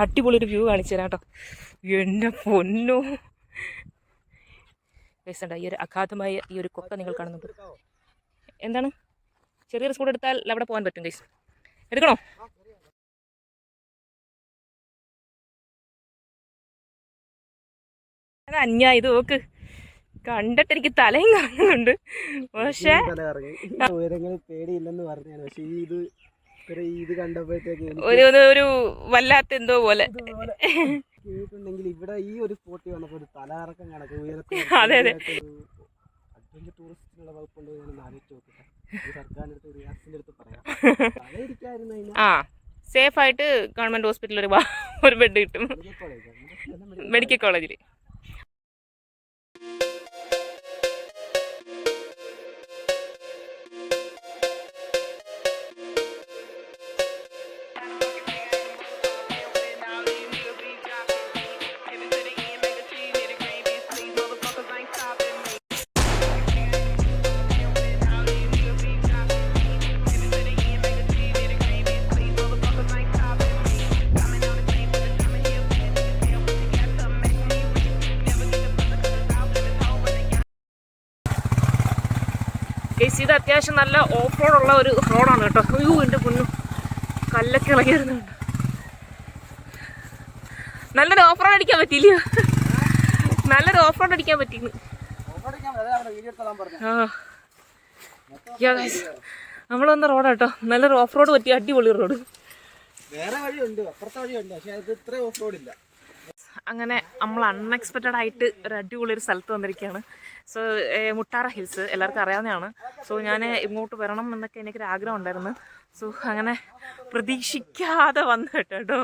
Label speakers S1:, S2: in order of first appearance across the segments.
S1: അടിപൊളി ഒരു വ്യൂ കാണിച്ചു തരാം കേട്ടോ. എന്റെ പൊന്നു. ഗൈസ് ഈ ഒരു അഗാധമായ ഈ ഒരു കൊക്ക നിങ്ങൾ കാണുന്നുണ്ട്. എന്താണ്? ചെറിയ സ്കൂൾ എടുത്താൽ അവിടെ പോകാൻ പറ്റും ഗൈസ് എടുക്കണോ? അന്യാ ഇത് നോക്ക്. കണ്ടിട്ട് എനിക്ക് തലയും കാണുന്നുണ്ട്. പക്ഷേ
S2: ഉയരങ്ങൾ പേടിയില്ലെന്ന് പറഞ്ഞാണ് പക്ഷേ ഇത് ഇത് കണ്ടപ്പോഴത്തേക്ക്
S1: ഒരു ഒരു- വല്ലാത്ത എന്തോ പോലെ.
S2: ഇതുപോലെ കേട്ടിട്ടുണ്ടെങ്കിൽ ഇവിടെ ഈ ഒരു സ്പോട്ടിൽ വന്നപ്പോൾ ഒരു തലകറക്കം കണക്ക് ഉയരത്തിൽ
S1: അതെ, അതെ.
S2: അഡ്വഞ്ചർ ടൂറിസ്റ്റിനുള്ള വകുപ്പുണ്ടോ ഞാൻ ആലോചിച്ച് നോക്കട്ടെ. ഈ സർക്കാരിന്റെ അടുത്ത് റിയാക്സിന്റെ അടുത്ത് പറയാം. തലയിരിക്കായിരുന്നു അതിന്.
S1: ആ സേഫായിട്ട് ഗവൺമെന്റ് ഹോസ്പിറ്റലിൽ ഒരു ഒരു ബെഡ് കിട്ടും.
S2: മെഡിക്കൽ
S1: കോളേജിൽ ഓഫ് ഉള്ള ഒരു റോഡാണ് കേട്ടോ. അയ്യോ എന്റെ പൊന്നു. കല്ലൊക്കെ ഇളകി വരുന്നുണ്ട്. നല്ലൊരു ഓഫ് റോഡ് അടിക്കാൻ പറ്റിയില്ല നല്ലൊരു ഓഫ് റോഡ് അടിക്കാൻ പറ്റിയിരുന്നു നമ്മൾ വന്ന റോഡാ കേട്ടോ. നല്ലൊരു ഓഫ് റോഡ് പറ്റിയ അടിപൊളി റോഡ്.
S2: വേറെ വഴിയുണ്ട് അപ്പുറത്തെ വഴിയുണ്ട് പക്ഷെ അത് ഇത്ര ഓഫ് റോഡില്ല
S1: അങ്ങനെ നമ്മൾ അൺഎക്സ്പെക്റ്റഡ് ആയിട്ട് ഒരു അടിപൊളി ഒരു സ്ഥലത്ത് വന്നിരിക്കുകയാണ്. സോ മുട്ടാറ ഹിൽസ് എല്ലാവർക്കും അറിയാവുന്നതാണ്. സോ ഞാൻ ഇങ്ങോട്ട് വരണം എന്നൊക്കെ എനിക്കൊരു ആഗ്രഹം ഉണ്ടായിരുന്നു. സോ അങ്ങനെ പ്രതീക്ഷിക്കാതെ വന്നു കേട്ടോ.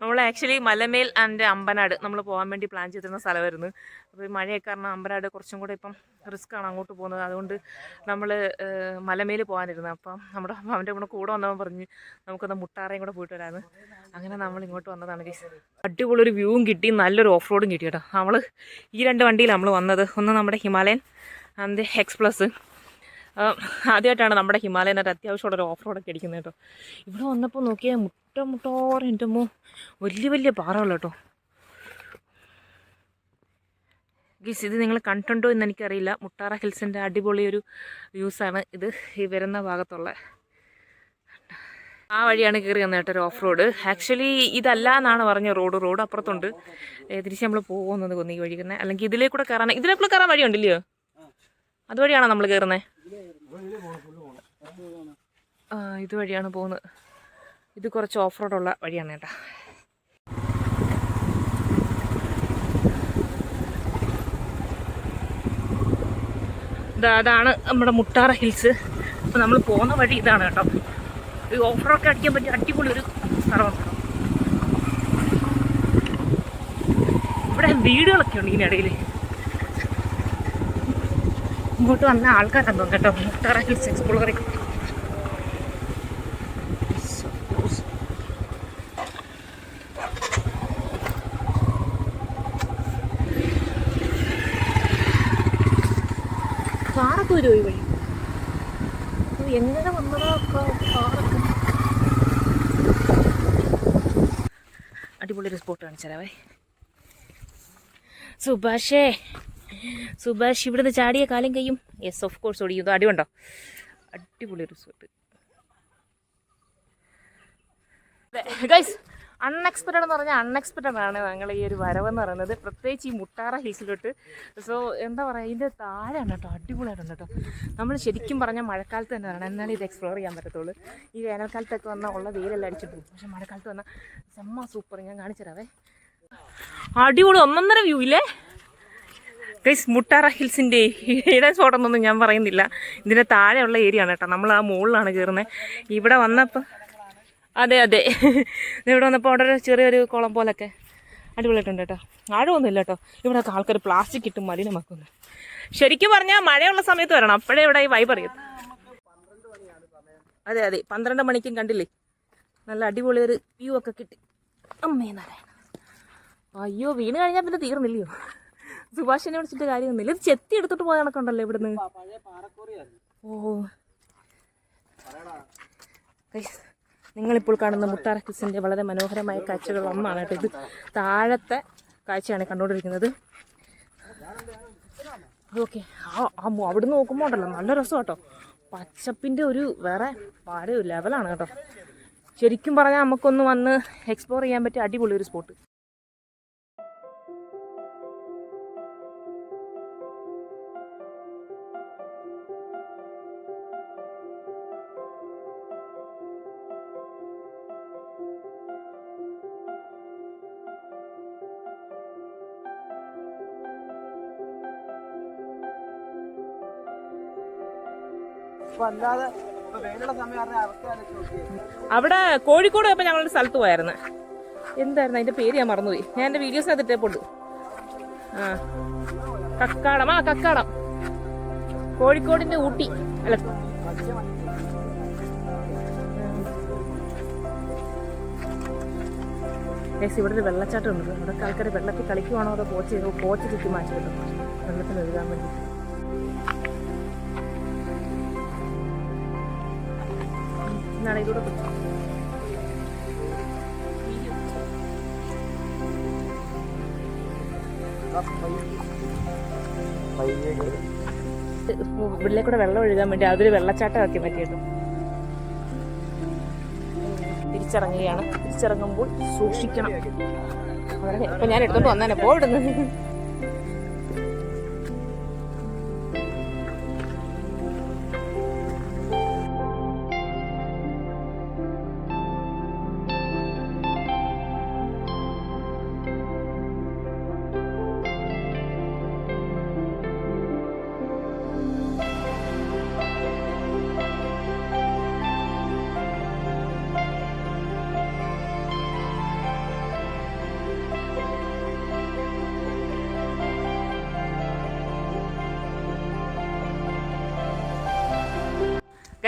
S1: നമ്മൾ ആക്ച്വലി മലമേൽ ആൻഡ് അമ്പനാട് നമ്മൾ പോകാൻ വേണ്ടി പ്ലാൻ ചെയ്തിരുന്ന സ്ഥലമായിരുന്നു. അപ്പോൾ ഈ മഴയൊക്കെ കാരണം അമ്പനാട് കുറച്ചും കൂടെ ഇപ്പം റിസ്ക് ആണ് അങ്ങോട്ട് പോകുന്നത്. അതുകൊണ്ട് നമ്മൾ മലമേൽ പോകാനിരുന്നു അപ്പം നമ്മുടെ അവന്റെ കൂടെ കൂടെ വന്നവൻ പറഞ്ഞ് നമുക്കൊന്ന് മുട്ടാറയും കൂടെ പോയിട്ട് വരാമെന്ന് അങ്ങനെ നമ്മൾ ഇങ്ങോട്ട് വന്നതാണ് ഗൈസ് അടിപൊളി ഒരു വ്യൂവും കിട്ടി. നല്ലൊരു ഓഫ് റോഡും കിട്ടി കേട്ടോ. നമ്മൾ ഈ രണ്ട് വണ്ടിയിലാണ് നമ്മൾ വന്നത്. ഒന്ന് നമ്മുടെ ഹിമാലയൻ ആൻഡ് എക്സ് പ്ലസ് ആദ്യമായിട്ടാണ് നമ്മുടെ ഹിമാലയനായിട്ട് അത്യാവശ്യമുള്ള ഒരു ഓഫ് റോഡൊക്കെ അടിക്കുന്നത് കേട്ടോ. ഇവിടെ വന്നപ്പോൾ നോക്കിയാൽ മുട്ട മുട്ടോറെ എന്റെ മോ വലിയ വലിയ പാറകൾ കേട്ടോ. ഗീസ് ഇത് നിങ്ങൾ കണ്ടുണ്ടോ എന്ന് എനിക്കറിയില്ല. മുട്ടാറ ഹിൽസിന്റെ അടിപൊളി ഒരു വ്യൂസാണ് ഇത് ഈ വരുന്ന ഭാഗത്തുള്ള. ആ വഴിയാണ് കയറി വന്നത് കേട്ടോ ഒരു ഓഫ് റോഡ് ആക്ച്വലി ഇതല്ല എന്നാണ് പറഞ്ഞ റോഡ്. റോഡ് അപ്പുറത്തുണ്ട്. തിരിച്ച് നമ്മൾ പോകുന്നത് കൊന്നി ഈ വഴി തന്നെ. അല്ലെങ്കിൽ ഇതിലേ കൂടെ കയറാൻ ഇതിലേ കൂടെ കയറാൻ വഴിയുണ്ടല്ലയോ? അതുവഴിയാണോ നമ്മൾ കയറുന്നത് ഇതുവഴിയാണ് പോകുന്നത്. ഇത് കുറച്ച് ഓഫ് റോഡുള്ള വഴിയാണ് കേട്ടോ. അതാണ് നമ്മുടെ മുട്ടാറ ഹിൽസ്. അപ്പോൾ നമ്മൾ പോകുന്ന വഴി ഇതാണ് കേട്ടോ. ഈ ഓഫ് റോഡൊക്കെ അടിക്കാൻ പറ്റിയ അടിപൊളി ഒരു സ്ഥലമാണ് ഇവിടെ വീടുകളൊക്കെ ഉണ്ട് ഇതിനിടയിൽ ഇങ്ങോട്ട് വന്ന ആൾക്കാരുണ്ടോ കേട്ടോ. മുട്ടാറ ഹിൽസ് എക്സ്പ്ലോറിങ് കാറൊക്കെ വരുമോ ഈ വഴി? എങ്ങനെ വന്നതാ കാറൊക്കെ? സ്പോട്ട് കാണിച്ചാലേ സുഭാഷേ സുഭാഷ് ഇവിടുന്ന് ചാടിയ കാലം കയ്യും യെസ് ഓഫ് കോഴ്സ് ഓടിക്കുന്നു. അടിയുണ്ടോ അടിപൊളി റിസോർട്ട് ഗൈസ് അൺഎക്സ്പെക്റ്റഡ് എന്ന് പറഞ്ഞാൽ അൺഎക്സ്പെക്റ്റഡ് ആണ് ഞങ്ങൾ ഈ ഒരു വരവെന്ന് പറയുന്നത്. പ്രത്യേകിച്ച് ഈ മുട്ടാറ ഹിൽസിലോട്ട്. സോ എന്താ പറയുക ഇതിന്റെ താഴെയാണ് കേട്ടോ അടിപൊളിയാണ് കേട്ടോ. നമ്മൾ ശരിക്കും പറഞ്ഞാൽ മഴക്കാലത്ത് തന്നെ വേണം എന്നാലേ ഇത് എക്സ്പ്ലോർ ചെയ്യാൻ പറ്റത്തുള്ളൂ. ഈ വേനൽക്കാലത്തൊക്കെ വന്നാൽ ഉള്ള വെയിലെല്ലാം അടിച്ചിട്ട് പോകും. പക്ഷെ മഴക്കാലത്ത് വന്നാൽ സെമ്മ സൂപ്പർ ഞാൻ കാണിച്ചു തരാവേ അടിപൊളി ഒന്നൊന്നര വ്യൂ ഇല്ലേ? ഗൈസ് മുട്ടാറ ഹിൽസിന്റെ ഏതാ സ്പോട്ടെന്നൊന്നും ഞാൻ പറയുന്നില്ല. ഇതിന്റെ താഴെയുള്ള ഏരിയ ആണ് കേട്ടോ. നമ്മൾ ആ മുകളിലാണ് കയറുന്നത് ഇവിടെ വന്നപ്പോൾ അതെ അതെ. ഇവിടെ വന്നപ്പോൾ അവിടെ ഒരു ചെറിയൊരു കുളം പോലൊക്കെ അടിപൊളിയായിട്ടുണ്ട് കേട്ടോ. ആഴമൊന്നുമില്ല കേട്ടോ. ഇവിടെയൊക്കെ ആൾക്കാർ പ്ലാസ്റ്റിക് ഇട്ട് മലിനമാക്കുന്നു. ശരിക്കും പറഞ്ഞാൽ മഴയുള്ള സമയത്ത് വരണം. അപ്പോഴേ ഇവിടെ ഈ വൈബ് അറിയത്തു അതെ അതെ. പന്ത്രണ്ട് മണിക്കും കണ്ടില്ലേ? നല്ല അടിപൊളി ഒരു വ്യൂ ഒക്കെ കിട്ടി. അമ്മേ നാരായണ. അയ്യോ വീണ് കഴിഞ്ഞാൽ പിന്നെ തീർന്നില്ലയോ? സുഭാഷിനെ വിളിച്ചിട്ട് കാര്യമൊന്നുമില്ല. ഇത് ചെത്തി എടുത്തിട്ട് പോയ കണക്കുണ്ടല്ലോ ഇവിടുന്ന്. ഓ. നിങ്ങളിപ്പോൾ കാണുന്ന മുട്ടാറ ഹിൽസിന്റെ വളരെ മനോഹരമായ കാഴ്ചകൾ ഒന്നാണ് കേട്ടോ ഇത്. താഴത്തെ കാഴ്ചയാണ് കണ്ടുകൊണ്ടിരിക്കുന്നത്. ഓക്കെ ആ അവിടുന്ന് നോക്കുമ്പോൾ ഉണ്ടല്ലോ നല്ല രസം കേട്ടോ. പച്ചപ്പിന്റെ ഒരു വേറെ പാടെ ഒരു ലെവലാണ് കേട്ടോ. ശരിക്കും പറഞ്ഞാൽ നമുക്കൊന്ന് വന്ന് എക്സ്പ്ലോർ ചെയ്യാൻ പറ്റിയ അടിപൊളി ഒരു സ്പോട്ട് അവിടെ കോഴിക്കോട് പോയപ്പോൾ ഞങ്ങളൊരു സ്ഥലത്ത് പോയായിരുന്നു എന്തായിരുന്നു അതിന്റെ പേര് ഞാൻ മറന്നുപോയി. ഞാൻ എന്റെ വീഡിയോസിനകത്ത് ഇട്ടേപ്പോണ്ട് ആ. കക്കാടം. ആ കക്കാടം. കോഴിക്കോടിന്റെ ഊട്ടി. അല്ല. ഏസ് ഇവിടെ ഒരു വെള്ളച്ചാട്ടം ഉണ്ട്. അവിടെ ആൾക്കാർ വെള്ളത്തിൽ കളിക്കുവാണോ അതോ കോച്ച് കോച്ച് ചുറ്റി മാറ്റി വെള്ളത്തിൽ എഴുതാൻ വേണ്ടി നടയിലൂടെ
S2: ഇതിലൂടെ കിട്ടുന്നത്.
S1: ഇവിടെ കൂടെ വെള്ളം ഒഴുകാൻ വേണ്ടി അതൊരു വെള്ളച്ചാട്ടം ആക്കി മാറ്റി കേട്ടോ തിരിച്ചിറങ്ങുകയാണ്. തിരിച്ചിറങ്ങുമ്പോൾ സൂക്ഷിക്കണം. വളരെ ഇപ്പൊ ഞാൻ എടുത്തോണ്ട് വന്നേനെ പോയിടുന്നു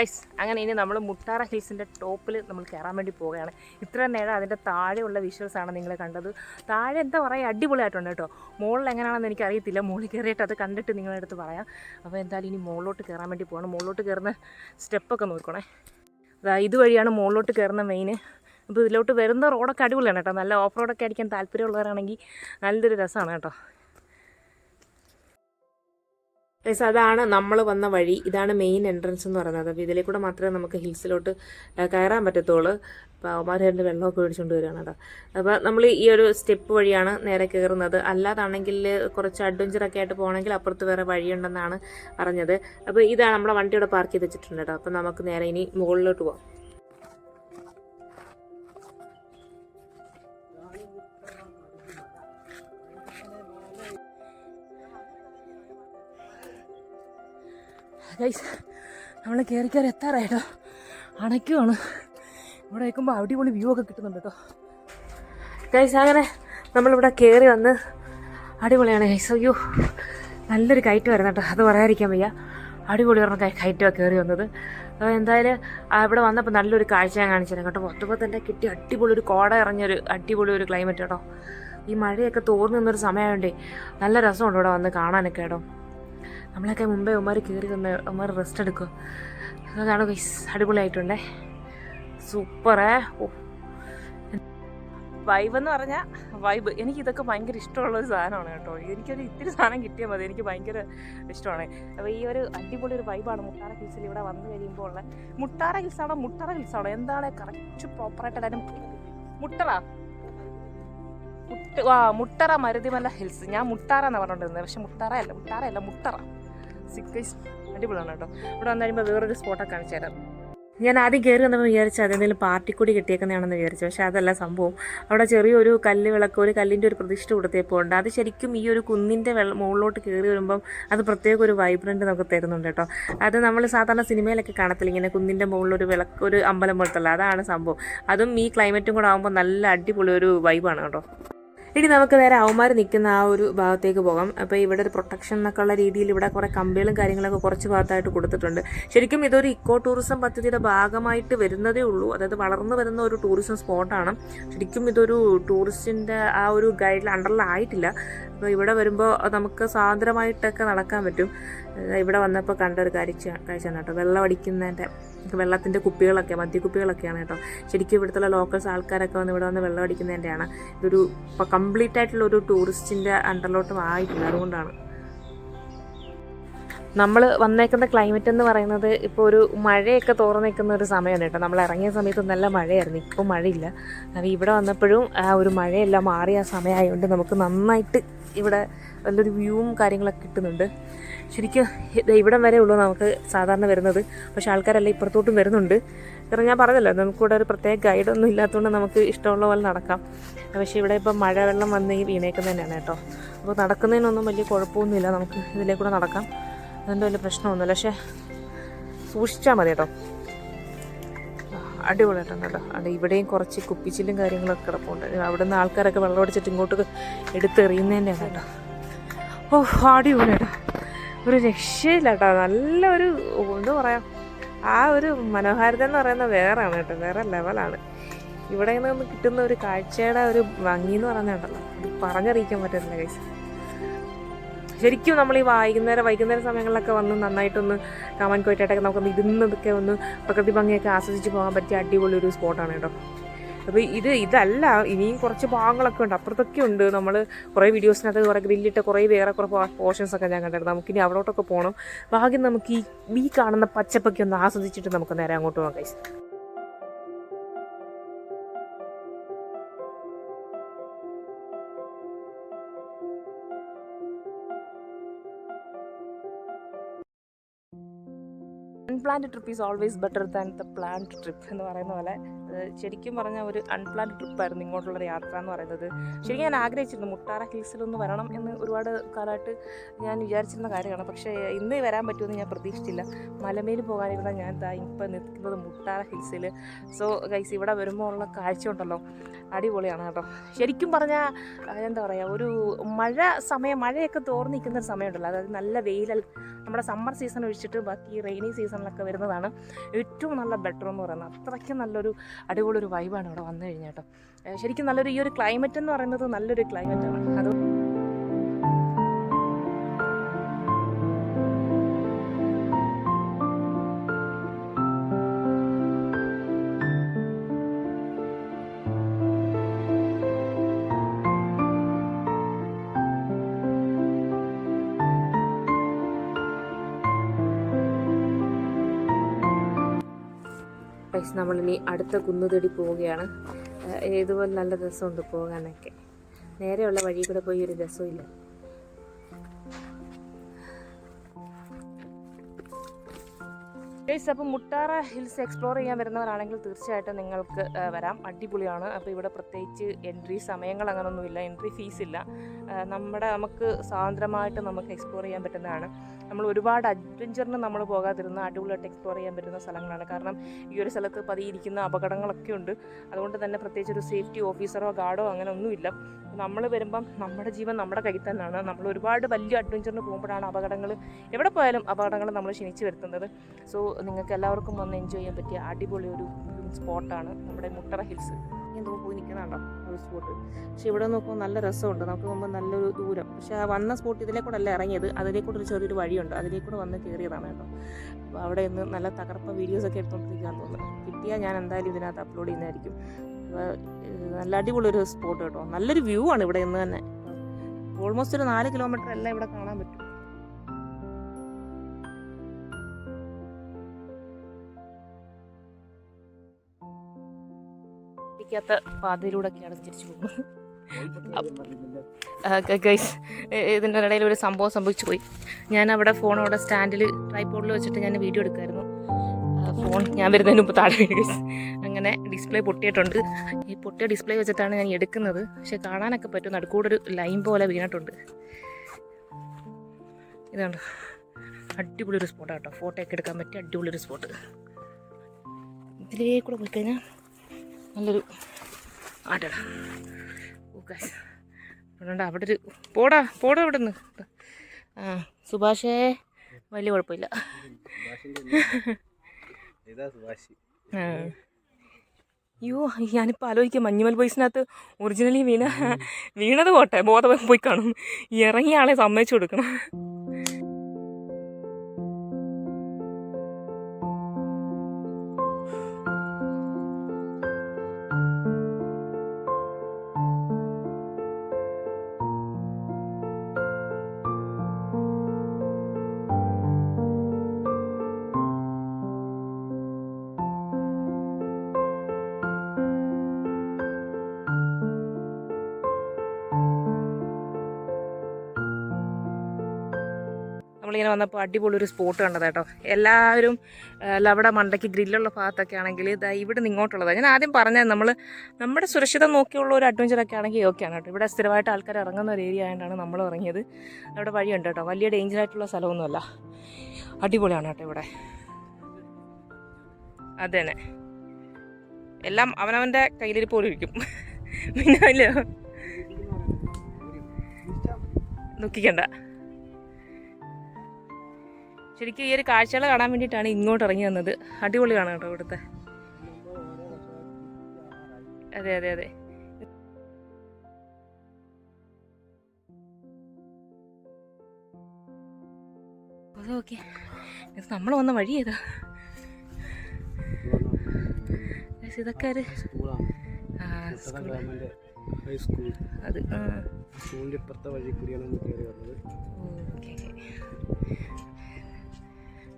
S1: ഗൈസ് അങ്ങനെ ഇനി നമ്മൾ മുട്ടാറ ഹിൽസിന്റെ ടോപ്പിൽ നമ്മൾ കയറാൻ വേണ്ടി പോവുകയാണ്. ഇത്ര നേരം അതിന്റെ താഴെയുള്ള വിഷ്വൽസ് ആണ് നിങ്ങൾ കണ്ടത്. താഴെ എന്താ പറയുക അടിപൊളിയായിട്ടുണ്ട് കേട്ടോ. മുകളിൽ എങ്ങനെയാണെന്ന് എനിക്ക് അറിയത്തില്ല മുകളിൽ കയറിയിട്ട് അത് കണ്ടിട്ട് നിങ്ങളുടെ അടുത്ത് പറയാം. അപ്പോൾ എന്തായാലും ഇനി മുകളിലോട്ട് കയറാൻ വേണ്ടി പോകണം മുകളിലോട്ട് കയറുന്ന സ്റ്റെപ്പൊക്കെ നോക്കണേ. അതാ ഇതുവഴിയാണ് മുകളിലോട്ട് കയറുന്ന മെയിൻ അപ്പോൾ ഇതിലോട്ട് വരുന്ന റോഡൊക്കെ അടിപൊളിയാണ് കേട്ടോ. നല്ല ഓഫ് റോഡൊക്കെ അടിക്കാൻ താല്പര്യമുള്ളവരാണെങ്കിൽ നല്ലൊരു രസമാണ് കേട്ടോ. ഗൈസ് അതാണ് നമ്മൾ വന്ന വഴി. ഇതാണ് മെയിൻ എൻട്രൻസ് എന്ന് പറയുന്നത്. അപ്പോൾ ഇതിലേ കൂടെ മാത്രമേ നമുക്ക് ഹിൽസിലോട്ട് കയറാൻ പറ്റത്തുള്ളൂ. അപ്പോൾ അവന്മാർ രണ്ട് വെള്ളമൊക്കെ ഒഴിച്ചുകൊണ്ട് വരികയാണ് കേട്ടോ. അപ്പോൾ നമ്മൾ ഈ ഒരു സ്റ്റെപ്പ് വഴിയാണ് നേരെ കയറുന്നത്. അല്ലാതാണെങ്കിൽ കുറച്ച് അഡ്വഞ്ചറൊക്കെ ആയിട്ട് പോകണമെങ്കിൽ അപ്പുറത്ത് വേറെ വഴിയുണ്ടെന്നാണ് അറിഞ്ഞത്. അപ്പോൾ ഇതാണ് നമ്മളെ വണ്ടി ഇവിടെ പാർക്ക് ചെയ്ത് വെച്ചിട്ടുണ്ട് കേട്ടോ. അപ്പോൾ നമുക്ക് നേരെ ഇനി മുകളിലോട്ട് പോകാം ഗൈസ് നമ്മൾ കയറി കയറി എത്താറായിട്ടോ അണയ്ക്കുവാണ്. ഇവിടെ നിൽക്കുമ്പോൾ അടിപൊളി വ്യൂ ഒക്കെ കിട്ടുന്നുണ്ട് കേട്ടോ. ഗൈസ് അങ്ങനെ നമ്മളിവിടെ കയറി വന്ന് അടിപൊളിയാണ്. ഗൈസ് അയ്യോ നല്ലൊരു കയറ്റ് വരുന്ന കേട്ടോ. അത് പറയാതിരിക്കാൻ വയ്യ. അടിപൊളി പറഞ്ഞ കയറ്റമാണ് കയറി വന്നത്. അപ്പോൾ എന്തായാലും ഇവിടെ വന്നപ്പോൾ നല്ലൊരു കാഴ്ച ഞാൻ കാണിച്ചു തരാം കേട്ടോ. മൊത്തപ്പോൾ തന്നെ കിട്ടി അടിപൊളി ഒരു കോട ഇറങ്ങിയൊരു അടിപൊളി ഒരു ക്ലൈമറ്റ് കേട്ടോ. ഈ മഴയൊക്കെ തോർന്നു നിന്നൊരു സമയമുണ്ടേ നല്ല രസമുണ്ട് ഇവിടെ വന്ന് കാണാനൊക്കെ കേട്ടോ. നമ്മളൊക്കെ മുമ്പേ ഉമ്മാർ കയറി തന്നെ ഉമ്മാർ റെസ്റ്റ് എടുക്കുക അതാണ് ഗൈസ് അടിപൊളിയായിട്ടുണ്ടേ? സൂപ്പറേ. ഓ. വൈബ് എന്ന് പറഞ്ഞാൽ വൈബ് എനിക്ക് ഇതൊക്കെ ഭയങ്കര ഇഷ്ടമുള്ളൊരു സാധനമാണ് കേട്ടോ. എനിക്കൊരു ഇത്തിരി സാധനം കിട്ടിയാൽ മതി. എനിക്ക് ഭയങ്കര ഇഷ്ടമാണ്. അപ്പോൾ ഈ ഒരു അടിപൊളി ഒരു വൈബാണ് മുട്ടാറ ഹിൽസിൽ ഇവിടെ വന്നു കഴിയുമ്പോൾ ഉള്ള. മുട്ടാറ ഹിൽസാണോ മുട്ടാറ ഹിൽസാണോ എന്താണ് കറക്റ്റ് പ്രോപ്പറായിട്ട് എല്ലാവരും മുട്ടറ? മുട്ട ആ മുട്ടറ മരുതിമല ഹിൽസ് ഞാൻ മുട്ടാറ എന്നാണ് പറഞ്ഞുകൊണ്ടിരുന്നത് പക്ഷെ മുട്ടാറ അല്ല മുട്ടാറ അല്ല മുട്ടറ. സിക്കൈസ് അടിപൊളിയാണ് കേട്ടോ. ഇവിടെ വന്നു കഴിയുമ്പോൾ വേറൊരു സ്പോട്ടൊക്കെ കാണിച്ചു തരാം. ഞാൻ ആദ്യം കയറി വന്നപ്പോൾ വിചാരിച്ചു അതെന്തെങ്കിലും പാർട്ടിക്കൂടി കിട്ടിയേക്കുന്നതാണെന്ന് വിചാരിച്ചു. പക്ഷേ അതല്ല സംഭവം. അവിടെ ചെറിയൊരു കല്ല് വിളക്ക് ഒരു കല്ലിന്റെ ഒരു പ്രതിഷ്ഠ കൊടുത്തപ്പോൾ ഉണ്ട്. അത് ശരിക്കും ഈ ഒരു കുന്നിന്റെ വെള്ള മുകളിലോട്ട് കയറി വരുമ്പം അത് പ്രത്യേക ഒരു വൈബ്രന്റ് നമുക്ക് തരുന്നുണ്ട് കേട്ടോ. അത് നമ്മൾ സാധാരണ സിനിമയിലൊക്കെ കാണത്തില്ല ഇങ്ങനെ കുന്നിന്റെ മുകളിലൊരു വിളക്ക് ഒരു അമ്പലം പോലത്തുള്ള അതാണ് സംഭവം. അതും ഈ ക്ലൈമറ്റും കൂടെ ആകുമ്പോൾ നല്ല അടിപൊളി ഒരു വൈബാണ് കേട്ടോ. ഇനി നമുക്ക് നേരെ അവന്മാർ നിൽക്കുന്ന ആ ഒരു ഭാഗത്തേക്ക് പോകാം. അപ്പോൾ ഇവിടെ ഒരു പ്രൊട്ടക്ഷൻ എന്നൊക്കെ ഉള്ള രീതിയിൽ ഇവിടെ കുറേ കമ്പികളും കാര്യങ്ങളൊക്കെ കുറച്ച് ഭാഗത്തായിട്ട് കൊടുത്തിട്ടുണ്ട്. ശരിക്കും ഇതൊരു ഇക്കോ ടൂറിസം പദ്ധതിയുടെ ഭാഗമായിട്ട് വരുന്നതേ ഉള്ളൂ. അതായത് വളർന്നു വരുന്ന ഒരു ടൂറിസം സ്പോട്ടാണ് ശരിക്കും ഇതൊരു ടൂറിസ്റ്റിന്റെ ആ ഒരു ഗൈഡിൽ അണ്ടറിലായിട്ടില്ല അപ്പോൾ ഇവിടെ വരുമ്പോൾ നമുക്ക് സ്വാതന്ത്ര്യമായിട്ടൊക്കെ നടക്കാൻ പറ്റും. ഇവിടെ വന്നപ്പോൾ കണ്ട ഒരു കാഴ്ച കാഴ്ചയാണ് കേട്ടോ. വെള്ളം അടിക്കുന്നതിന്റെ വെള്ളത്തിന്റെ കുപ്പികളൊക്കെ മദ്യക്കുപ്പികളൊക്കെയാണ് കേട്ടോ. ശരിക്കും ഇവിടുത്തെ ലോക്കൽസ് ആൾക്കാരൊക്കെ വന്ന് ഇവിടെ വന്ന് വെള്ളം അടിക്കുന്നതിന്റെയാണ്. ഇതൊരു കംപ്ലീറ്റ് ആയിട്ടുള്ള ഒരു ടൂറിസ്റ്റിന്റെ അണ്ടർലോട്ട് ആയിട്ടില്ല അതുകൊണ്ടാണ്. നമ്മൾ വന്നേക്കുന്ന ക്ലൈമറ്റ് എന്ന് പറയുന്നത് ഇപ്പോൾ ഒരു മഴയൊക്കെ തോർന്നു നിൽക്കുന്ന ഒരു സമയമാണ് കേട്ടോ. നമ്മൾ ഇറങ്ങിയ സമയത്ത് നല്ല മഴയായിരുന്നു ഇപ്പോൾ മഴയില്ല. അപ്പോൾ ഇവിടെ വന്നപ്പോഴും ആ ഒരു മഴയെല്ലാം മാറിയ സമയമായതുകൊണ്ട് നമുക്ക് നന്നായിട്ട് ഇവിടെ നല്ലൊരു വ്യൂവും കാര്യങ്ങളൊക്കെ കിട്ടുന്നുണ്ട്. ശരിക്കും ഇവിടം വരെ ഉള്ളൂ നമുക്ക് സാധാരണ വരുന്നത്. പക്ഷേ ആൾക്കാരെല്ലാം ഇപ്പുറത്തോട്ടും വരുന്നുണ്ട്. കാരണം ഞാൻ പറഞ്ഞല്ലോ നമുക്കിവിടെ ഒരു പ്രത്യേക ഗൈഡൊന്നും ഇല്ലാത്തതുകൊണ്ട് നമുക്ക് ഇഷ്ടമുള്ള പോലെ നടക്കാം. പക്ഷേ ഇവിടെ ഇപ്പം മഴവെള്ളം വന്ന് ഈ വീണേക്കുന്നത് തന്നെയാണ് കേട്ടോ. അപ്പോൾ നടക്കുന്നതിനൊന്നും വലിയ കുഴപ്പമൊന്നുമില്ല. നമുക്ക് ഇതിലേ കൂടെ നടക്കാം. അതുകൊണ്ട് വലിയ പ്രശ്നമൊന്നുമില്ല. പക്ഷേ സൂക്ഷിച്ചാൽ മതി കേട്ടോ. അടിപൊളി അടിപൊളിയായിട്ടാണ് കേട്ടോ. അവിടെ ഇവിടെയും കുറച്ച് കുപ്പിച്ചിലും കാര്യങ്ങളൊക്കെ കിടപ്പുണ്ട്. അവിടെ നിന്ന് ആൾക്കാരൊക്കെ വെള്ളം അടിച്ചിട്ട് ഇങ്ങോട്ട് എടുത്തെറിയുന്നതിന്റെയാണ് കേട്ടോ. ഓ അടിപൊളി കേട്ടോ ഒരു രക്ഷയില്ല കേട്ടോ നല്ലൊരു എന്താ പറയാ ആ ഒരു മനോഹാരിത എന്ന് പറയുന്നത് വേറെയാണ് കേട്ടോ. വേറെ ലെവലാണ് ഇവിടെ നിന്ന് കിട്ടുന്ന ഒരു കാഴ്ചയുടെ ഒരു ഭംഗി എന്ന് പറയുന്നുണ്ടല്ലോ പറഞ്ഞറിയിക്കാൻ പറ്റുന്നില്ല കൈസ് ശരിക്കും നമ്മൾ ഈ വൈകുന്നേരം വൈകുന്നേര സമയങ്ങളിലൊക്കെ വന്ന് നന്നായിട്ടൊന്ന് കാമൻ കോയിട്ടായിട്ടൊക്കെ നമുക്ക് ഇരുന്നതൊക്കെ ഒന്ന് പ്രകൃതി ഭംഗിയൊക്കെ ആസ്വദിച്ച് പോകാൻ പറ്റിയ അടിപൊളി ഒരു സ്പോട്ടാണ് കേട്ടോ. അപ്പോൾ ഇത് ഇതല്ല ഇനിയും കുറച്ച് ഭാഗങ്ങളൊക്കെ ഉണ്ട്. അപ്പുറത്തൊക്കെ ഉണ്ട്. നമ്മൾ കുറേ വീഡിയോസിനകത്ത് കുറേ ഗ്രില്ലിട്ട കുറേ വേറെ കുറേ പോർഷൻസ് ഒക്കെ ഞാൻ കണ്ടായിരുന്നു നമുക്കിനി അവിടോട്ടൊക്കെ പോകണം ഭാഗ്യം നമുക്ക് ഈ ഈ കാണുന്ന പച്ചപ്പൊക്കെ ഒന്ന് ആസ്വദിച്ചിട്ട് നമുക്ക് നേരെ അങ്ങോട്ട് പോകാം guys unplanned trip is always better than the planned trip എന്ന് പറയുന്ന പോലെ. ശരിക്കും പറഞ്ഞ ഒരു അൺപ്ലാൻഡ് ട്രിപ്പായിരുന്നു ഇങ്ങോട്ടുള്ള യാത്ര എന്ന് പറയുന്നത്. ശരിക്കും ഞാൻ ആഗ്രഹിച്ചിരുന്നു മുട്ടാറ ഹിൽസിലൊന്ന് വരണം എന്ന് ഒരുപാട് കാലമായിട്ട് ഞാൻ വിചാരിച്ചിരുന്ന കാര്യമാണ്. പക്ഷേ ഇന്ന് വരാൻ പറ്റുമെന്ന് ഞാൻ പ്രതീക്ഷിച്ചില്ല. മലമേൽ പോകാനിരുന്ന ഞാൻ ഇപ്പം നിൽക്കുന്നത് മുട്ടാറ ഹിൽസിൽ സോ ഗൈസ് ഇവിടെ വരുമ്പോൾ ഉള്ള കാഴ്ച ഉണ്ടല്ലോ. അടിപൊളിയാണ് കേട്ടോ. ശരിക്കും പറഞ്ഞാൽ എന്താ പറയുക ഒരു മഴ സമയം മഴയൊക്കെ തോർന്നിരിക്കുന്ന ഒരു സമയമുണ്ടല്ലോ. അതായത് നല്ല വെയിലൽ നമ്മുടെ സമ്മർ സീസൺ ഒഴിച്ചിട്ട് ബാക്കി റെയിനി സീസണിലൊക്കെ വരുന്നതാണ്. ഏറ്റവും നല്ല ബെറ്റർ എന്ന് പറയുന്നത്. അത്രയ്ക്കും നല്ലൊരു അടിപൊളി ഒരു വൈബാണ് ഇവിടെ വന്നു കഴിഞ്ഞാൽ കേട്ടോ. ശരിക്കും നല്ലൊരു ഈ ഒരു ക്ലൈമറ്റ് എന്ന് പറയുന്നത് നല്ലൊരു ക്ലൈമറ്റാണ് അത് പൈസ നമ്മളിനി അടുത്ത കുന്നു തേടി പോവുകയാണ്. ഏതുപോലെ നല്ല രസമുണ്ട് പോകാനൊക്കെ. നേരെയുള്ള വഴി കൂടെ പോയി ഒരു രസമില്ല ഗൈസ് അപ്പോൾ മുട്ടാറ ഹിൽസ് എക്സ്പ്ലോർ ചെയ്യാൻ വരുന്നവരാണെങ്കിൽ തീർച്ചയായിട്ടും നിങ്ങൾക്ക് വരാം. അടിപൊളിയാണ്. അപ്പോൾ ഇവിടെ പ്രത്യേകിച്ച് എൻട്രി സമയങ്ങൾ അങ്ങനൊന്നുമില്ല എൻട്രി ഫീസ് ഇല്ല. നമ്മുടെ നമുക്ക് സ്വാതന്ത്ര്യമായിട്ട് നമുക്ക് എക്സ്പ്ലോർ ചെയ്യാൻ പറ്റുന്നതാണ്. നമ്മൾ ഒരുപാട് അഡ്വഞ്ചറിന് നമ്മൾ പോകാതിരുന്ന അടിപൊളിയായിട്ട് എക്സ്പ്ലോർ ചെയ്യാൻ പറ്റുന്ന സ്ഥലങ്ങളാണ്. കാരണം ഈ ഒരു സ്ഥലത്ത് പതിയിരിക്കുന്ന അപകടങ്ങളൊക്കെ ഉണ്ട്. അതുകൊണ്ട് തന്നെ പ്രത്യേകിച്ച് ഒരു സേഫ്റ്റി ഓഫീസറോ ഗാർഡോ അങ്ങനെ ഒന്നുമില്ല. നമ്മൾ വരുമ്പം നമ്മുടെ ജീവൻ നമ്മുടെ കയ്യിൽ തന്നെയാണ്. നമ്മൾ ഒരുപാട് വലിയ അഡ്വഞ്ചറിന് പോകുമ്പോഴാണ് അപകടങ്ങൾ എവിടെ പോയാലും അപകടങ്ങൾ നമ്മൾ ക്ഷണിച്ചു വരുത്തുന്നത്. സോ നിങ്ങൾക്ക് എല്ലാവർക്കും വന്ന് എൻജോയ് ചെയ്യാൻ പറ്റിയ അടിപൊളി ഒരു സ്പോട്ടാണ് നമ്മുടെ മുട്ടറ ഹിൽസ് എന്തോ പോയി നിൽക്കുന്നുണ്ടോ ഒരു സ്പോട്ട് പക്ഷെ ഇവിടെ നോക്കുമ്പോൾ നല്ല രസമുണ്ട്. നമുക്ക് നോക്കുമ്പോൾ നല്ലൊരു ദൂരം. പക്ഷെ ആ വന്ന സ്പോട്ട് ഇതിലെ കൂടെ അല്ല ഇറങ്ങിയത്. അതിലേ കൂടെ ഒരു ചെറിയൊരു വഴിയുണ്ട്. അതിലേ കൂടെ വന്ന് കയറിയതാണ് കേട്ടോ. അപ്പോൾ അവിടെ ഇന്ന് നല്ല തകർപ്പ വീഡിയോസൊക്കെ എടുത്തുകൊണ്ടിരിക്കുകയെന്ന് തോന്നുന്നു. കിട്ടിയാൽ ഞാൻ എന്തായാലും ഇതിനകത്ത് അപ്ലോഡ് ചെയ്യുന്നതായിരിക്കും. നല്ല അടിപൊളി ഒരു സ്പോട്ട് കേട്ടോ. നല്ലൊരു വ്യൂ ആണ് ഇവിടെ ഇന്ന് തന്നെ. ഓൾമോസ്റ്റ് ഒരു നാല് കിലോമീറ്റർ എല്ലാം ഇവിടെ കാണാൻ പറ്റും. ാത്ത പാതയിലൂടെയൊക്കെയാണ് തിരിച്ചു പോകുന്നത്. ഗൈസ് ഇതിന്റെ ഇടയിൽ ഒരു സംഭവം സംഭവിച്ചു പോയി. ഞാൻ അവിടെ ഫോൺ അവിടെ സ്റ്റാൻഡിൽ ട്രൈപോഡിൽ വെച്ചിട്ട് ഞാൻ വീഡിയോ എടുക്കുമായിരുന്നു ഫോൺ ഞാൻ വരുന്നതിന് മുമ്പ് താഴെ വീഡിയോസ് ഗൈസ് അങ്ങനെ ഡിസ്പ്ലേ പൊട്ടിയിട്ടുണ്ട്. ഈ പൊട്ടിയ ഡിസ്പ്ലേ വെച്ചിട്ടാണ് ഞാൻ എടുക്കുന്നത്. പക്ഷെ കാണാനൊക്കെ പറ്റും. നടുക്കൂടെ ഒരു ലൈൻ പോലെ വീണിട്ടുണ്ട്. ഇതാണ് അടിപൊളി ഒരു സ്പോട്ടാണ് കേട്ടോ ഫോട്ടോ ഒക്കെ എടുക്കാൻ പറ്റിയ അടിപൊളി ഒരു സ്പോട്ട്. ഇതിലേ കൂടെ പോയി കഴിഞ്ഞാൽ നല്ലൊരു ആട്ടടാ. അതുകൊണ്ട് അവിടെ ഒരു പോടാ പോടാ അവിടെ നിന്ന് ആ സുഭാഷേ. വലിയ കുഴപ്പമില്ല. അയ്യോ ഞാനിപ്പോൾ ആലോചിക്കാം. മഞ്ഞുമൽ ബോയ്സിനകത്ത് ഒറിജിനലി വീണ വീണത് പോട്ടെ. ബോധം പോയി കാണും. ഇറങ്ങിയ ആളെ സമ്മതിച്ചു കൊടുക്കണം. നമ്മളിങ്ങനെ വന്നപ്പോൾ അടിപൊളി ഒരു സ്പോട്ട് കണ്ടത് കേട്ടോ. എല്ലാവരും ലവട മണ്ടയ്ക്ക് ഗ്രില്ലുള്ള ഭാഗത്തൊക്കെ ആണെങ്കിൽ ഇതാ ഇവിടെ നിന്ന് ഞാൻ ആദ്യം പറഞ്ഞത് നമ്മൾ നമ്മുടെ സുരക്ഷിതം നോക്കിയുള്ള ഒരു അഡ്വഞ്ചറൊക്കെ ആണെങ്കിൽ ഓക്കെയാണ് കേട്ടോ. ഇവിടെ സ്ഥിരമായിട്ട് ആൾക്കാർ ഇറങ്ങുന്ന ഒരു ഏരിയ ആയതുകൊണ്ടാണ് നമ്മൾ ഇറങ്ങിയത്. അവിടെ വഴിയുണ്ട് കേട്ടോ. വലിയ ഡേഞ്ചർ ആയിട്ടുള്ള സ്ഥലമൊന്നുമല്ല. അടിപൊളിയാണ് കേട്ടോ ഇവിടെ. അത് തന്നെ. എല്ലാം അവനവന്റെ കയ്യിലിരിപ്പ് പോലും ഇരിക്കും. പിന്നെ ദുഃഖിക്കണ്ട ശരിക്കും ഈ ഒരു കാഴ്ചകൾ കാണാൻ വേണ്ടിയിട്ടാണ് ഇങ്ങോട്ട് ഇറങ്ങി വന്നത്. അടിപൊളിയാണ് കേട്ടോ ഇവിടുത്തെ. അതെ അതെ അതെ. ഓക്കെ നമ്മൾ വന്ന വഴി ഏതാ ഇതൊക്കെ ഒരു അത് ആ.
S2: സ്കൂളിന്റെ ഇപ്പുറത്തെ വഴി കൂടിയാണ് കയറി വന്നത്.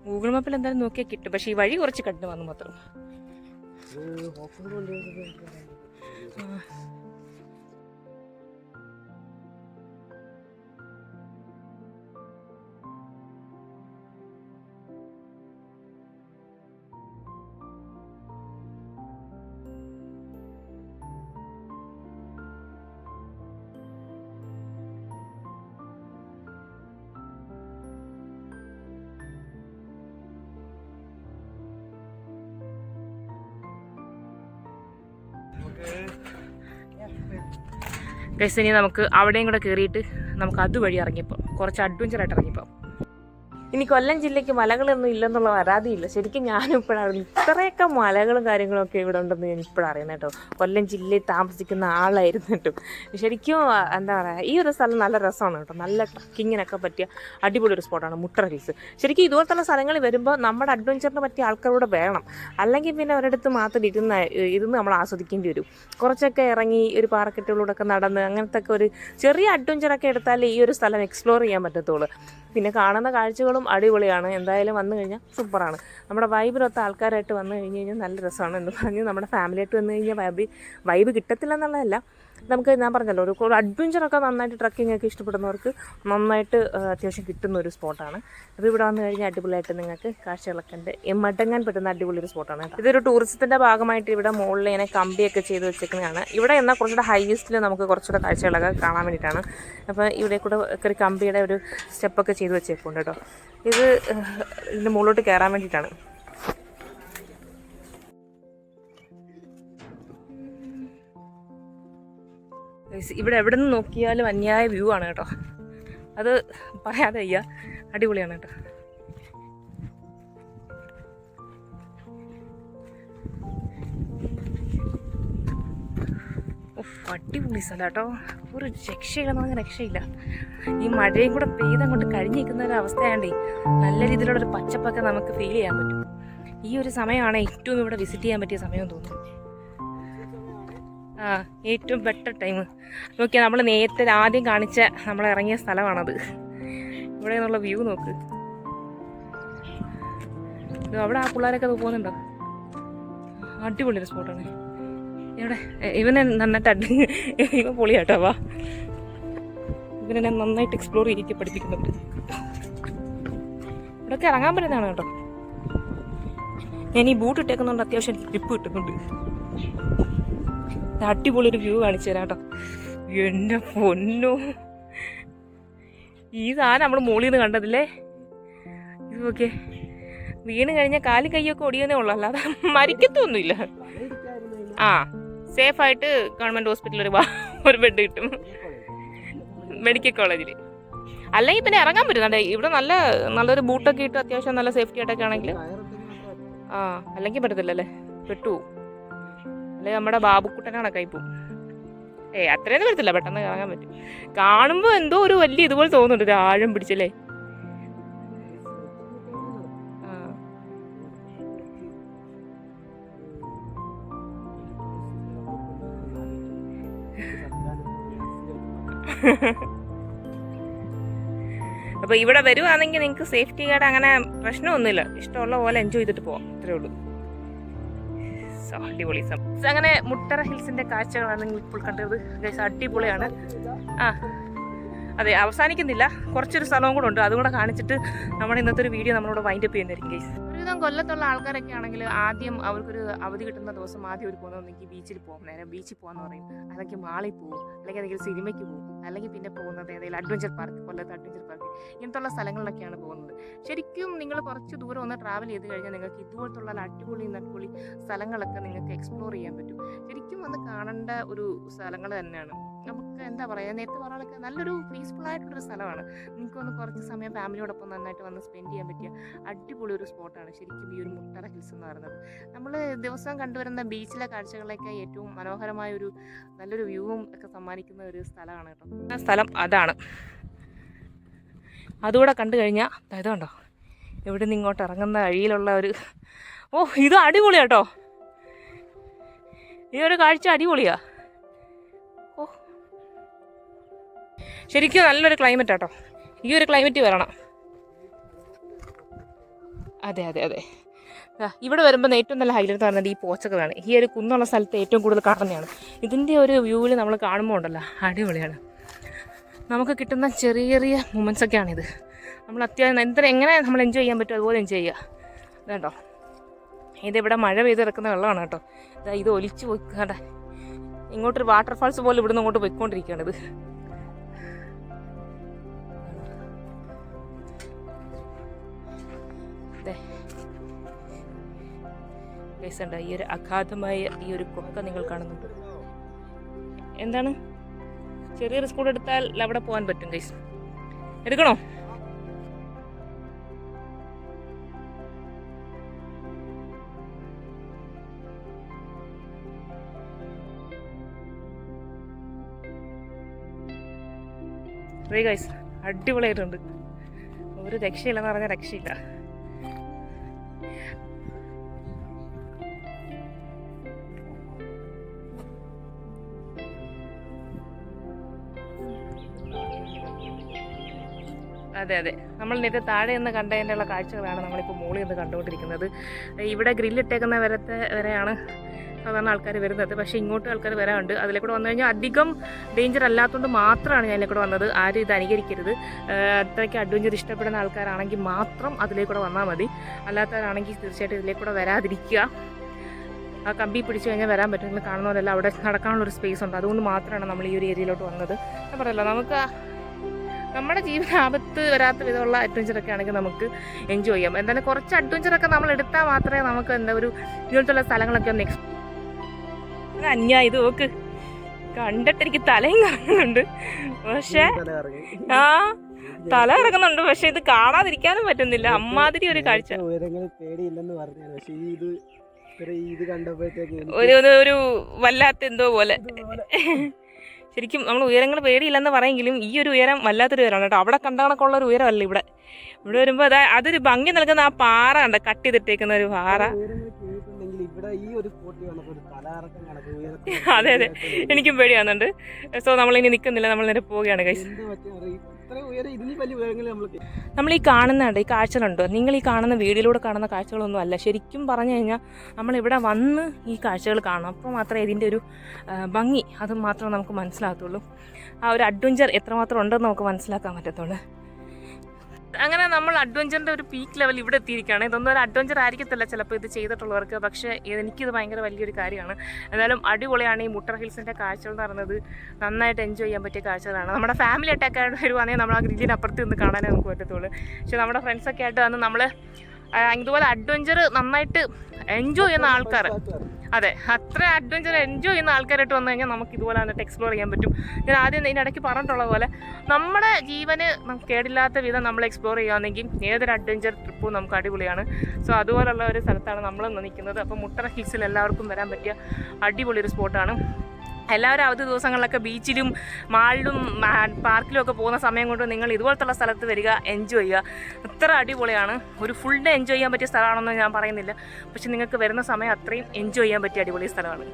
S1: ഗൂഗിൾ മാപ്പിൽ എന്തായാലും നോക്കിയാൽ കിട്ടും. പക്ഷേ ഈ വഴി കുറച്ച് കണ്ടു വന്നു മാത്രം ഗൈസ് ഇനി നമുക്ക് അവിടെയും കൂടെ കയറിയിട്ട് നമുക്ക് അതുവഴി ഇറങ്ങിപ്പോൾ കുറച്ച് അഡ്വഞ്ചറായിട്ട് ഇറങ്ങിയപ്പോൾ ഇനി കൊല്ലം ജില്ലയ്ക്ക് മലകളൊന്നും ഇല്ലെന്നുള്ള പരാതിയില്ല. ശരിക്കും ഞാനും ഇപ്പോഴാണ് ഇത്രയൊക്കെ മലകളും കാര്യങ്ങളും ഒക്കെ ഇവിടെ ഉണ്ടെന്ന് ഞാൻ ഇപ്പോഴാണ് അറിയുന്നത് കേട്ടോ. കൊല്ലം ജില്ലയിൽ താമസിക്കുന്ന ആളായിരുന്നു കേട്ടോ. ശരിക്കും എന്താ പറയുക ഈ ഒരു സ്ഥലം നല്ല രസമാണ് കേട്ടോ. നല്ല ട്രക്കിങ്ങിനൊക്കെ പറ്റിയ അടിപൊളി ഒരു സ്പോട്ടാണ് മുട്ടറ ഹിൽസ്. ശരിക്കും ഇതുപോലത്തെ സ്ഥലങ്ങളിൽ വരുമ്പോൾ നമ്മുടെ അഡ്വഞ്ചറിന് പറ്റിയ ആൾക്കാരോട് വേണം. അല്ലെങ്കിൽ പിന്നെ ഒരിടത്ത് മാത്രം ഇരുന്ന് ഇരുന്ന് നമ്മൾ ആസ്വദിക്കേണ്ടി വരും. കുറച്ചൊക്കെ ഇറങ്ങി ഒരു പാറക്കെട്ടുകളിലൂടെ ഒക്കെ നടന്ന് അങ്ങനത്തെ ഒരു ചെറിയ അഡ്വഞ്ചറൊക്കെ എടുത്താലേ ഈ ഒരു സ്ഥലം എക്സ്പ്ലോർ ചെയ്യാൻ പറ്റത്തുള്ളൂ. പിന്നെ കാണുന്ന കാഴ്ചകളും അടിപൊളിയാണ്. എന്തായാലും വന്നു കഴിഞ്ഞാൽ സൂപ്പറാണ്. നമ്മുടെ വൈബിനൊത്ത ആൾക്കാരായിട്ട് വന്നു കഴിഞ്ഞ് കഴിഞ്ഞാൽ നല്ല രസമാണ് എന്ന് പറഞ്ഞ് നമ്മുടെ ഫാമിലിയായിട്ട് വന്നു കഴിഞ്ഞാൽ വൈബ് വൈബ് കിട്ടത്തില്ല എന്നുള്ളതല്ല. നമുക്ക് ഞാൻ പറഞ്ഞല്ലോ ഒരു അഡ്വഞ്ചറൊക്കെ നന്നായിട്ട് ട്രക്കിംഗ് ഒക്കെ ഇഷ്ടപ്പെടുന്നവർക്ക് നന്നായിട്ട് അത്യാവശ്യം കിട്ടുന്ന ഒരു സ്പോട്ടാണ്. അപ്പോൾ ഇവിടെ വന്നു കഴിഞ്ഞാൽ അടിപൊളിയായിട്ട് നിങ്ങൾക്ക് കാഴ്ചകളൊക്കെ ഉണ്ട്. മടങ്ങാൻ പറ്റുന്ന അടിപൊളി ഒരു സ്പോട്ടാണ് ഇതൊരു ടൂറിസത്തിന്റെ ഭാഗമായിട്ട് ഇവിടെ മുകളിൽ ഇങ്ങനെ കമ്പിയൊക്കെ ചെയ്ത് വെച്ചേക്കുന്നതാണ്. ഇവിടെ എന്നാൽ കുറച്ചുകൂടെ ഹൈയസ്റ്റിൽ നമുക്ക് കുറച്ചുകൂടെ കാഴ്ചകളൊക്കെ കാണാൻ വേണ്ടിയിട്ടാണ്. അപ്പോൾ ഇവിടെ കൂടെ ഒരു കമ്പിയുടെ ഒരു സ്റ്റെപ്പൊക്കെ ചെയ്ത് വെച്ചേക്കുന്നുണ്ട് കേട്ടോ. ഇത് ഇതിന്റെ മുകളിലോട്ട് കയറാൻ വേണ്ടിയിട്ടാണ്. ഇവിടെ എവിടെ നിന്ന് നോക്കിയാലും അന്യായ വ്യൂ ആണ് കേട്ടോ. അത് പറയാതെ അയ്യ അടിപൊളിയാണ് കേട്ടോ. അടിപൊളി സ്ഥലം കേട്ടോ. ഒരു രക്ഷയില്ലെന്ന് പറഞ്ഞാൽ രക്ഷയില്ല. ഈ മഴയും കൂടെ പെയ്തങ്ങോട്ട് കഴിഞ്ഞ് നിൽക്കുന്ന ഒരു അവസ്ഥയാണ്ടേ നല്ല രീതിയിലുള്ള ഒരു പച്ചപ്പൊക്കെ നമുക്ക് ഫീൽ ചെയ്യാൻ പറ്റും. ഈ ഒരു സമയമാണ് ഏറ്റവും ഇവിടെ വിസിറ്റ് ചെയ്യാൻ പറ്റിയ സമയം തോന്നുന്നു. ഏറ്റവും ബെറ്റർ ടൈം നോക്കിയാൽ നമ്മൾ നേരത്തെ ആദ്യം കാണിച്ച നമ്മൾ ഇറങ്ങിയ സ്ഥലമാണത്. ഇവിടെ നിന്നുള്ള വ്യൂ നോക്ക്. അവിടെ ആ പിള്ളേരൊക്കെ പോകുന്നുണ്ടോ? അടിപൊളി ഒരു സ്പോട്ടാണ് ഇവിടെ ഇവനെ നന്നായിട്ട് അടി ഇവ പൊളിയാട്ടോ വാ. ഇവനെ നന്നായിട്ട് എക്സ്പ്ലോർ ചെയ്യിക്ക് പഠിപ്പിക്കുന്നുണ്ട്. ഇവിടെയൊക്കെ ഇറങ്ങാൻ പറ്റുന്നതാണ് കേട്ടോ. ഞാൻ ഈ ബൂട്ട് ഇട്ടേക്കുന്നുണ്ട് അത്യാവശ്യം ഗ്രിപ്പ് കിട്ടുന്നുണ്ട് അടിപൊളി ഒരു വ്യൂ കാണിച്ചു തരാം കേട്ടോ. എന്റെ പൊന്നു. ഈ സാധനം നമ്മൾ മുകളിൽ നിന്ന് കണ്ടതില്ലേ? ഓക്കെ വീണ് കഴിഞ്ഞാൽ കാലും കൈയൊക്കെ ഒടിയുന്നേ ഉള്ളൂ. അല്ലാതെ മരിക്കത്തൊന്നുമില്ല. ആ സേഫ് ആയിട്ട് ഗവൺമെന്റ് ഹോസ്പിറ്റലിൽ ഒരു ഒരു ബെഡ് കിട്ടും. മെഡിക്കൽ കോളേജിൽ അല്ലെങ്കിൽ പിന്നെ ഇറങ്ങാൻ പറ്റും. ദാണ്ടെ ഇവിടെ നല്ല നല്ലൊരു ബൂട്ടൊക്കെ ഇട്ട് അത്യാവശ്യം നല്ല സേഫ്റ്റി ആയിട്ടൊക്കെ ആണെങ്കിൽ ആ അല്ലെങ്കിൽ പറ്റത്തില്ലല്ലേ? പെട്ടു അല്ലെങ്കിൽ നമ്മുടെ ബാബുക്കുട്ടനെ കണക്കായി പോകും ഏ അത്രയൊന്നും വരത്തില്ല. പെട്ടെന്ന് കറങ്ങാൻ പറ്റും. കാണുമ്പോൾ എന്തോ ഒരു വലിയ ഇതുപോലെ തോന്നുന്നുണ്ട്. ഒരു ആഴം പിടിച്ചല്ലേ? അപ്പൊ ഇവിടെ വരുവാണെങ്കിൽ നിങ്ങൾക്ക് സേഫ്റ്റി ഗാർഡ് അങ്ങനെ പ്രശ്നമൊന്നുമില്ല. ഇഷ്ടമുള്ള പോലെ എൻജോയ് ചെയ്തിട്ട് പോവാം. അത്രേ ഉള്ളൂ. അടിപൊളി അങ്ങനെ മുട്ടറ ഹിൽസിന്റെ കാഴ്ചകളാണ് നിങ്ങൾ ഇപ്പോൾ കണ്ടത്. അടിപൊളിയാണ്. ആ അതെ അവസാനിക്കുന്നില്ല. കുറച്ചൊരു സ്ഥലവും കൂടെ ഉണ്ട്. അതുകൂടെ കാണിച്ചിട്ട് നമ്മുടെ ഇന്നത്തെ ഒരു വീഡിയോ നമ്മളോട് വൈൻഡപ്പ് ചെയ്യുന്നതായിരിക്കും ഗൈസ് ഒരുവിധം കൊല്ലത്തുള്ള ആൾക്കാരൊക്കെ ആണെങ്കിൽ ആദ്യം അവർക്കൊരു അവധി കിട്ടുന്ന ദിവസം ആദ്യം ഒരു പോകുന്നത് ഒന്നെങ്കിൽ ബീച്ചിൽ പോകും. നേരെ ബീച്ചിൽ പോകാന്ന് പറയും. അല്ലെങ്കിൽ മാളിൽ പോകും. അല്ലെങ്കിൽ എന്തെങ്കിലും സിനിമയ്ക്ക് പോകും. അല്ലെങ്കിൽ പിന്നെ പോകുന്നത് ഏതെങ്കിലും അഡ്വഞ്ചർ പാർക്ക് കൊല്ലത്ത് അഡ്വഞ്ചർ പാർക്ക് ഇങ്ങനത്തുള്ള സ്ഥലങ്ങളിലൊക്കെയാണ് പോകുന്നത്. ശരിക്കും നിങ്ങൾ കുറച്ച് ദൂരം ഒന്ന് ട്രാവൽ ചെയ്ത് കഴിഞ്ഞാൽ നിങ്ങൾക്ക് ഇതുപോലത്തുള്ള അടിപൊളി നട്ടുപൊളി സ്ഥലങ്ങളൊക്കെ നിങ്ങൾക്ക് എക്സ്പ്ലോർ ചെയ്യാൻ പറ്റും. ശരിക്കും ഒന്ന് കാണേണ്ട ഒരു സ്ഥലങ്ങൾ തന്നെയാണ്. നമുക്ക് എന്താ പറയുക നേരത്തെ പറയാനൊക്കെ നല്ലൊരു പീസ്ഫുൾ ആയിട്ടുള്ളൊരു സ്ഥലമാണ്. നിങ്ങൾക്ക് ഒന്ന് കുറച്ച് സമയം ഫാമിലിയോടൊപ്പം നന്നായിട്ട് വന്ന് സ്പെൻഡ് ചെയ്യാൻ പറ്റിയ അടിപൊളി ഒരു സ്പോട്ടാണ് ശരിക്കും ഈ ഒരു മുട്ടറ ഹിൽസ് എന്ന് പറയുന്നത്. നമ്മൾ ദിവസം കണ്ടുവരുന്ന ബീച്ചിലെ കാഴ്ചകളൊക്കെ ഏറ്റവും മനോഹരമായ ഒരു നല്ലൊരു വ്യൂവും ഒക്കെ സമ്മാനിക്കുന്ന ഒരു സ്ഥലമാണ് കേട്ടോ. സ്ഥലം അതാണ്. അതുകൂടെ കണ്ടു കഴിഞ്ഞാൽ ഇതുണ്ടോ ഇവിടെ നിന്ന് ഇങ്ങോട്ട് ഇറങ്ങുന്ന വഴിയിലുള്ള ഒരു ഓ ഇത് അടിപൊളിയാട്ടോ ഈ ഒരു കാഴ്ച അടിപൊളിയാ. ശരിക്കും നല്ലൊരു ക്ലൈമറ്റ് ആട്ടോ. ഈ ഒരു ക്ലൈമറ്റ് വരണം. അതെ അതെ അതെ. ഇവിടെ വരുമ്പോൾ ഏറ്റവും നല്ല ഹൈലൈറ്റ് പറയുന്നത് ഈ പോച്ചകളാണ് ഈ ഒരു കുന്നുള്ള സ്ഥലത്ത് ഏറ്റവും കൂടുതൽ കാണുന്നതാണ്. ഇതിന്റെ ഒരു വ്യൂവിൽ നമ്മൾ കാണുമ്പോൾ ഉണ്ടല്ലോ അടിപൊളിയാണ്. നമുക്ക് കിട്ടുന്ന ചെറിയ ചെറിയ മൊമെൻസൊക്കെയാണിത് നമ്മൾ അത്യാവശ്യം എന്തിനും എങ്ങനെ നമ്മൾ എൻജോയ് ചെയ്യാൻ പറ്റും അതുപോലെ എൻജോയ് ചെയ്യുക. ഇതുണ്ടോ? ഇതിവിടെ മഴ പെയ്ത് കിടക്കുന്ന വെള്ളമാണ് കേട്ടോ. ഇതാ ഒലിച്ച് പോയി കേട്ടെ ഇങ്ങോട്ടൊരു വാട്ടർഫാൾസ് പോലെ ഇവിടുന്ന് അങ്ങോട്ട് പോയിക്കൊണ്ടിരിക്കുകയാണ് കണ്ടോ? ഈ ഒരു അഗാധമായ ഈ ഒരു കൊക്ക നിങ്ങൾ കാണുന്നുണ്ട്. എന്താണ്? ചെറിയൊരു സ്കൂൾ എടുത്താൽ അവിടെ പോകാൻ പറ്റും ഗൈസ് എടുക്കണോ? അടിപൊളിയായിട്ടുണ്ട്. ഒരു രക്ഷയില്ലെന്ന് പറഞ്ഞാൽ രക്ഷയില്ല. അതെ അതെ. നമ്മൾ നേരത്തെ താഴെ നിന്ന് കണ്ടതിന്റെയുള്ള കാഴ്ചകളാണ് നമ്മളിപ്പോൾ മുകളിൽ നിന്ന് കണ്ടുകൊണ്ടിരിക്കുന്നത്. ഇവിടെ ഗ്രില്ലിട്ടേക്കുന്ന വരത്തെ വരെയാണ് സാധാരണ ആൾക്കാർ വരുന്നത്. പക്ഷേ ഇങ്ങോട്ട് ആൾക്കാർ വരാറുണ്ട്. അതിലെ കൂടെ വന്നു കഴിഞ്ഞാൽ അധികം ഡേഞ്ചർ അല്ലാത്തതുകൊണ്ട് മാത്രമാണ് ഞാൻ ഇതിലേക്കൂടെ വന്നത്. ആരും ഇത് അനുകരിക്കരുത്. അത്രയ്ക്ക് അഡ്വഞ്ചർ ഇഷ്ടപ്പെടുന്ന ആൾക്കാരാണെങ്കിൽ മാത്രം അതിലേക്കൂടെ വന്നാൽ മതി. അല്ലാത്തവരാണെങ്കിൽ തീർച്ചയായിട്ടും ഇതിലേക്കൂടെ വരാതിരിക്കുക. ആ കമ്പി പിടിച്ചു കഴിഞ്ഞാൽ വരാൻ പറ്റും. നിങ്ങൾ കാണുന്ന അവിടെ നടക്കാനുള്ളൊരു സ്പേസ് ഉണ്ട്. അതുകൊണ്ട് മാത്രമാണ് നമ്മൾ ഈ ഒരു ഏരിയയിലോട്ട് വന്നത്. ഞാൻ പറയല്ലോ നമുക്ക് നമ്മുടെ ജീവിതം ആപത്ത് വരാത്ത വിധമുള്ള അഡ്വഞ്ചറൊക്കെ ആണെങ്കിൽ നമുക്ക് എൻജോയ് ചെയ്യാം. എന്തായാലും കുറച്ച് അഡ്വഞ്ചറൊക്കെ നമ്മൾ എടുത്താൽ മാത്രമേ നമുക്ക് എന്താ ഒരു ഇങ്ങനത്തുള്ള സ്ഥലങ്ങളൊക്കെ ഒന്ന് എക്സ് അന്യാ ഇത് നോക്ക്. കണ്ടിട്ട് എനിക്ക് തലയും കറങ്ങുന്നുണ്ട്. പക്ഷേ ആ തല ഇറങ്ങുന്നുണ്ട് പക്ഷെ ഇത് കാണാതിരിക്കാനും പറ്റുന്നില്ല. അമ്മാതിരി ഒരു കാഴ്ച. ഒരു ഒരു- വല്ലാത്ത എന്തോ പോലെ. ശരിക്കും നമ്മൾ ഉയരങ്ങൾ പേടിയില്ലെന്ന് പറയെങ്കിലും ഈ ഒരു ഉയരം വല്ലാത്തൊരു ഉയരമാണ് കേട്ടോ. അവിടെ കണ്ട കണക്കുള്ള ഒരു ഉയരമല്ല ഇവിടെ? ഇവിടെ വരുമ്പോൾ അതാ അതൊരു ഭംഗി നൽകുന്ന ആ പാറ ഉണ്ട് കട്ട് ചെയ്തിട്ടേക്കുന്ന ഒരു പാറ. അതെ, അതെ. എനിക്കും പേടിയാകുന്നുണ്ട് സോ നമ്മളിനി നിൽക്കുന്നില്ല നമ്മൾ നേരെ പോവുകയാണ് കൈസ്
S2: നമ്മൾ
S1: ഈ കാണുന്നുണ്ട് ഈ കാഴ്ചകളുണ്ടോ? നിങ്ങൾ ഈ കാണുന്ന വീടിലൂടെ കാണുന്ന കാഴ്ചകളൊന്നും അല്ല. ശരിക്കും പറഞ്ഞു കഴിഞ്ഞാൽ നമ്മൾ ഇവിടെ വന്ന് ഈ കാഴ്ചകൾ കാണണം. അപ്പോൾ മാത്രമേ ഇതിന്റെ ഒരു ഭംഗി അത് മാത്രമേ നമുക്ക് മനസ്സിലാകത്തുള്ളൂ. ആ ഒരു അഡ്വഞ്ചർ എത്രമാത്രം ഉണ്ടെന്ന് നമുക്ക് മനസ്സിലാക്കാൻ പറ്റത്തുള്ളൂ. അങ്ങനെ നമ്മൾ അഡ്വഞ്ചറിന്റെ ഒരു പീക്ക് ലെവൽ ഇവിടെ എത്തിയിരിക്കുകയാണ്. ഇതൊന്നും ഒരു അഡ്വഞ്ചർ ആയിരിക്കത്തില്ല ചിലപ്പോൾ ഇത് ചെയ്തിട്ടുള്ളവർക്ക്. പക്ഷേ എനിക്കിത് ഭയങ്കര വലിയൊരു കാര്യമാണ്. എന്നാലും അടിപൊളിയാണ് ഈ മുട്ടർ ഹിൽസിന്റെ കാഴ്ചകൾ എന്ന് പറയുന്നത്. നന്നായിട്ട് എൻജോയ് ചെയ്യാൻ പറ്റിയ കാഴ്ചകളാണ്. നമ്മുടെ ഫാമിലി അറ്റാക്ക് ആയിട്ട് വരുവാണെങ്കിൽ നമ്മൾ ആ ഗ്രില്ലിന് അപ്പുറത്ത് നിന്ന് കാണാനേ നമുക്ക് പറ്റത്തുള്ളൂ. പക്ഷെ നമ്മുടെ ഫ്രണ്ട്സൊക്കെ ആയിട്ട് വന്ന് നമ്മൾ ഇതുപോലെ അഡ്വഞ്ചർ നന്നായിട്ട് എൻജോയ് ചെയ്യുന്ന ആൾക്കാർ അതെ അത്ര അഡ്വഞ്ചർ എൻജോയ് ചെയ്യുന്ന ആൾക്കാരായിട്ട് വന്നു കഴിഞ്ഞാൽ നമുക്ക് ഇതുപോലെ വന്നിട്ട് എക്സ്പ്ലോർ ചെയ്യാൻ പറ്റും. ഞാൻ ആദ്യം ഇതിന്റെ ഇടയ്ക്ക് പറഞ്ഞിട്ടുള്ള പോലെ നമ്മുടെ ജീവന് നമുക്ക് കേടില്ലാത്ത വിധം നമ്മൾ എക്സ്പ്ലോർ ചെയ്യുകയാണെങ്കിൽ ഏതൊരു അഡ്വഞ്ചർ ട്രിപ്പും നമുക്ക് അടിപൊളിയാണ്. സോ അതുപോലുള്ള ഒരു സ്ഥലത്താണ് നമ്മൾ നിൽക്കുന്നത്. അപ്പോൾ മുട്ടറ ഹിൽസിൽ എല്ലാവർക്കും വരാൻ പറ്റിയ അടിപൊളി ഒരു സ്പോട്ടാണ് എല്ലാവരും അവധി ദിവസങ്ങളിലൊക്കെ ബീച്ചിലും മാളിലും പാർക്കിലും ഒക്കെ പോകുന്ന സമയം കൊണ്ട് നിങ്ങൾ ഇതുപോലത്തുള്ള സ്ഥലത്ത് വരിക എൻജോയ് ചെയ്യുക. അത്ര അടിപൊളിയാണ്. ഒരു ഫുൾ ഡേ എൻജോയ് ചെയ്യാൻ പറ്റിയ സ്ഥലമാണെന്ന് ഞാൻ പറയുന്നില്ല. പക്ഷെ നിങ്ങൾക്ക് വരുന്ന സമയം അത്രയും എൻജോയ് ചെയ്യാൻ പറ്റിയ അടിപൊളി സ്ഥലമാണ്.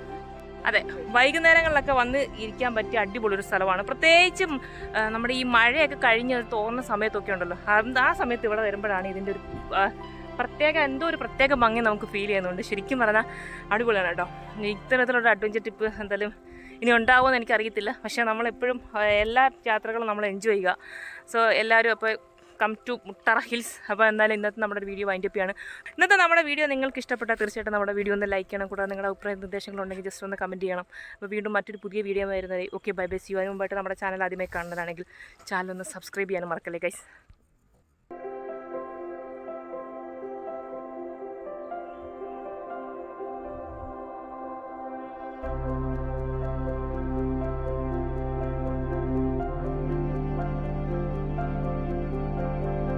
S1: അതെ വൈകുന്നേരങ്ങളിലൊക്കെ വന്ന് ഇരിക്കാൻ പറ്റിയ അടിപൊളി ഒരു സ്ഥലമാണ്. പ്രത്യേകിച്ചും നമ്മുടെ ഈ മഴയൊക്കെ കഴിഞ്ഞ് തോന്നുന്ന സമയത്തൊക്കെ ഉണ്ടല്ലോ. ആ സമയത്ത് ഇവിടെ വരുമ്പോഴാണ് ഇതിന്റെ ഒരു പ്രത്യേക എന്തോ ഒരു പ്രത്യേക ഭംഗി നമുക്ക് ഫീൽ ചെയ്യുന്നുണ്ട്. ശരിക്കും പറഞ്ഞാൽ അടിപൊളിയാണ് കേട്ടോ. ഇത്തരത്തിലുള്ള അഡ്വഞ്ചർ ട്രിപ്പ് എന്തായാലും ഇനി ഉണ്ടാവുമെന്ന് എനിക്കറിയത്തില്ല. പക്ഷേ നമ്മളെപ്പോഴും എല്ലാ യാത്രകളും നമ്മൾ എൻജോയ് ചെയ്യുക. സോ എല്ലാവരും അപ്പോൾ കം ടു മുട്ടറ ഹിൽസ് അപ്പോൾ എന്തായാലും ഇന്നത്തെ നമ്മുടെ വീഡിയോ വൈൻഡപ്പ് ആണ് ഇന്നത്തെ നമ്മുടെ വീഡിയോ നിങ്ങൾക്ക് ഇഷ്ടപ്പെട്ടാൽ തീർച്ചയായിട്ടും നമ്മുടെ വീഡിയോ ഒന്ന് ലൈക്ക് ചെയ്യണം. കൂടാതെ നിങ്ങളുടെ അഭിപ്രായ നിർദ്ദേശങ്ങളുണ്ടെങ്കിൽ ജസ്റ്റ് ഒന്ന് കമന്റ് ചെയ്യണം. അപ്പോൾ വീണ്ടും മറ്റൊരു പുതിയ വീഡിയോ വരുന്നത് okay bye bye see you അതിന് മുമ്പായിട്ട് നമ്മുടെ ചാനൽ ആദ്യമായി കാണുന്നതാണെങ്കിൽ ചാനൽ ഒന്ന് സബ്സ്ക്രൈബ് ചെയ്യാനും മറക്കല്ലേ ഗൈസ്